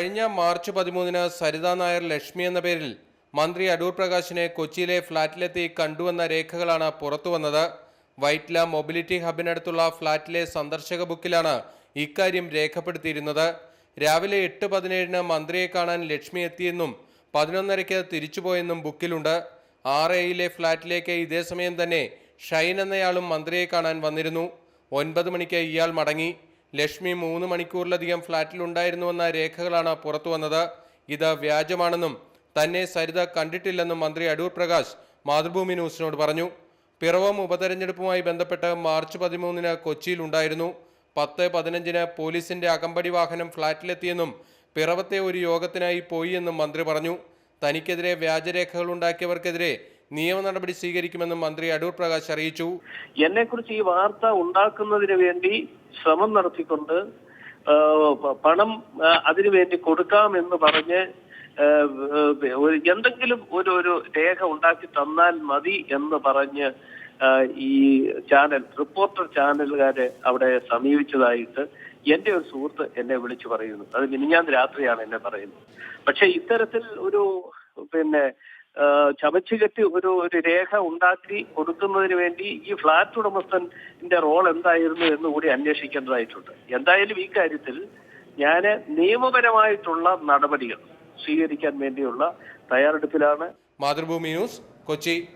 കഴിഞ്ഞ മാർച്ച് പതിമൂന്നിന് സരിതാ നായർ ലക്ഷ്മി എന്ന പേരിൽ മന്ത്രി അടൂർ പ്രകാശിനെ കൊച്ചിയിലെ ഫ്ളാറ്റിലെത്തി കണ്ടുവന്ന രേഖകളാണ് പുറത്തുവന്നത്. വൈറ്റ്ല മൊബിലിറ്റി ഹബിനടുത്തുള്ള ഫ്ളാറ്റിലെ സന്ദർശക ബുക്കിലാണ് ഇക്കാര്യം രേഖപ്പെടുത്തിയിരുന്നത്. രാവിലെ എട്ട് പതിനേഴിന് മന്ത്രിയെ കാണാൻ ലക്ഷ്മി എത്തിയെന്നും പതിനൊന്നരയ്ക്ക് തിരിച്ചുപോയെന്നും ബുക്കിലുണ്ട്. ആർ എയിലെ ഫ്ളാറ്റിലേക്ക് ഇതേ സമയം തന്നെ ഷൈൻ എന്നയാളും മന്ത്രിയെ കാണാൻ വന്നിരുന്നു. ഒൻപത് മണിക്ക് ഇയാൾ മടങ്ങി. ലക്ഷ്മി മൂന്ന് മണിക്കൂറിലധികം ഫ്ളാറ്റിലുണ്ടായിരുന്നുവെന്ന രേഖകളാണ് പുറത്തു പുറത്തുവന്നത് ഇത് വ്യാജമാണെന്നും തന്നെ സരിത കണ്ടിട്ടില്ലെന്നും മന്ത്രി അടൂർ പ്രകാശ് മാതൃഭൂമി ന്യൂസിനോട് പറഞ്ഞു. പിറവം ഉപതെരഞ്ഞെടുപ്പുമായി ബന്ധപ്പെട്ട് മാർച്ച് പതിമൂന്നിന് കൊച്ചിയിലുണ്ടായിരുന്നു. പത്ത് പതിനഞ്ചിന് പോലീസിന്റെ അകമ്പടി വാഹനം ഫ്ളാറ്റിലെത്തിയെന്നും പിറവത്തെ ഒരു യോഗത്തിനായി പോയി എന്നും മന്ത്രി പറഞ്ഞു. തനിക്കെതിരെ വ്യാജരേഖകൾ ഉണ്ടാക്കിയവർക്കെതിരെ നിയമ നടപടി സ്വീകരിക്കുമെന്നും മന്ത്രി അടൂർ പ്രകാശ് അറിയിച്ചു. എന്നെ കുറിച്ച് ഈ വാർത്ത ഉണ്ടാക്കുന്നതിന് വേണ്ടി ശ്രമം നടത്തിക്കൊണ്ട് പണം അതിനു വേണ്ടി കൊടുക്കാമെന്ന് പറഞ്ഞ് എന്തെങ്കിലും ഒരു ഒരു രേഖ ഉണ്ടാക്കി തന്നാൽ മതി എന്ന് പറഞ്ഞ് ഈ ചാനൽ റിപ്പോർട്ടർ ചാനലുകാരെ അവിടെ സമീപിച്ചതായിട്ട് എന്റെ ഒരു സുഹൃത്ത് എന്നെ വിളിച്ചു പറയുന്നു. അത് മിനിഞ്ഞാന്ന് രാത്രിയാണ് എന്നെ പറയുന്നത്. പക്ഷെ ഇത്തരത്തിൽ ഒരു പിന്നെ ആ, ചമച്ചു കെട്ടി ഒരു ഒരു രേഖ ഉണ്ടാക്കി കൊടുക്കുന്നതിന് വേണ്ടി ഈ ഫ്ളാറ്റ് ഉടമസ്ഥന്റെ റോൾ എന്തായിരുന്നു എന്ന് കൂടി അന്വേഷിക്കേണ്ടതായിട്ടുണ്ട്. എന്തായാലും ഈ കാര്യത്തിൽ ഞാൻ നിയമപരമായിട്ടുള്ള നടപടികൾ സ്വീകരിക്കാൻ വേണ്ടിയുള്ള തയ്യാറെടുപ്പിലാണ്. മാതൃഭൂമി ന്യൂസ് കൊച്ചി.